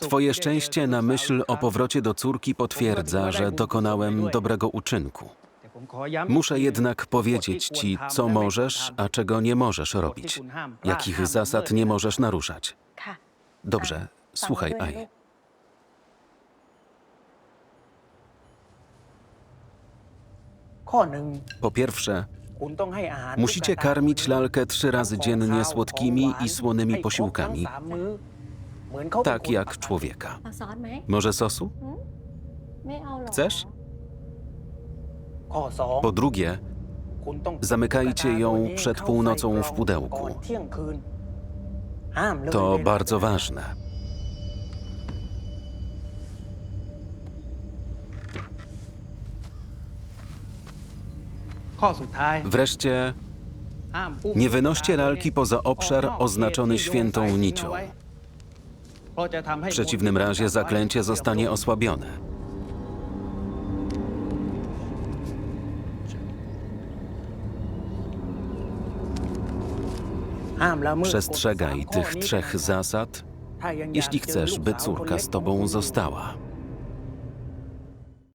Twoje szczęście na myśl o powrocie do córki potwierdza, że dokonałem dobrego uczynku. Muszę jednak powiedzieć ci, co możesz, a czego nie możesz robić, jakich zasad nie możesz naruszać. Dobrze, słuchaj, Aj. Po pierwsze, musicie karmić lalkę trzy razy dziennie słodkimi i słonymi posiłkami, tak คน jak człowieka. เอาซอสไหม Może sosu? ไม่เอาหรอ Chcesz? ข้อสอง Po drugie, คุณต้อง zamykajcie ją przed północą w pudełku. ก่อนเที่ยงคืนห้ามเลย to เลยนะ bardzo ważne. ข้อสุดท้าย Wreszcie ห้ามอุ้ม nie wynoście lalki poza obszar oznaczony świętą nicią. W przeciwnym razie zaklęcie zostanie osłabione. Przestrzegaj tych trzech zasad, jeśli chcesz, by córka z tobą została.